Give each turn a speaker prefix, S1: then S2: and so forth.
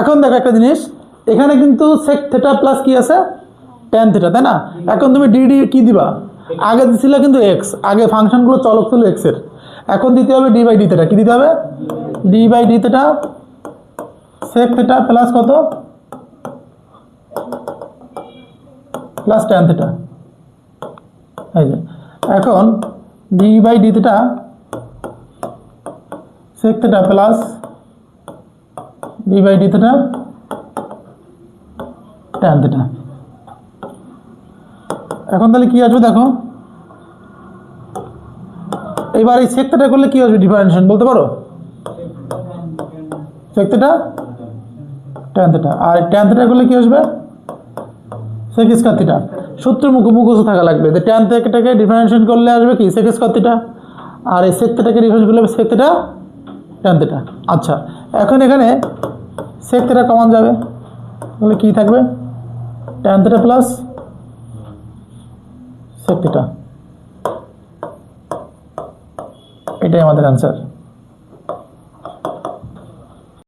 S1: এখন দেখো একটা জিনিস, এখানে কিন্তু সেক থেটা প্লাস কি আছে? ট্যান থেটা তাই না? এখন তুমি ডিডি কি দিবা? আগে দিছিলে কিন্তু এক্স আগে ফাংশনগুলো চলক ছিল এক্সের এখন দিতে হবে ডি বাই ডি থেটা কি দিতে হবে? D by D theta sec theta plus কত? প্লাস ট্যান থেটা এই যে, এখন D by D theta sec theta plus D by D theta tan theta. এখন তাহলে কি আসবে দেখো? এবার এই সেক করলে কি আসবে ডিফারেন্সিয়েশন বলতে পারো? Sec theta tan theta. আর ট্যান থেটা করলে কি আসবে? Sec theta. সূত্র মুখ মুখস্থ থাকা লাগবে। যে ট্যান থেটাকে ডিফারেন্সিয়েশন করলে আসবে কি? সেক স্কোয়ার আর এই সেক থেটাকে ডিফারেন্স করলে সেক থেটা ট্যান থেটা। আচ্ছা এখন এখানে সেক থেটা কমান যাবে। তাহলে কী থাকবে? Tan theta plus sec theta এটাই আমাদের অ্যান্সার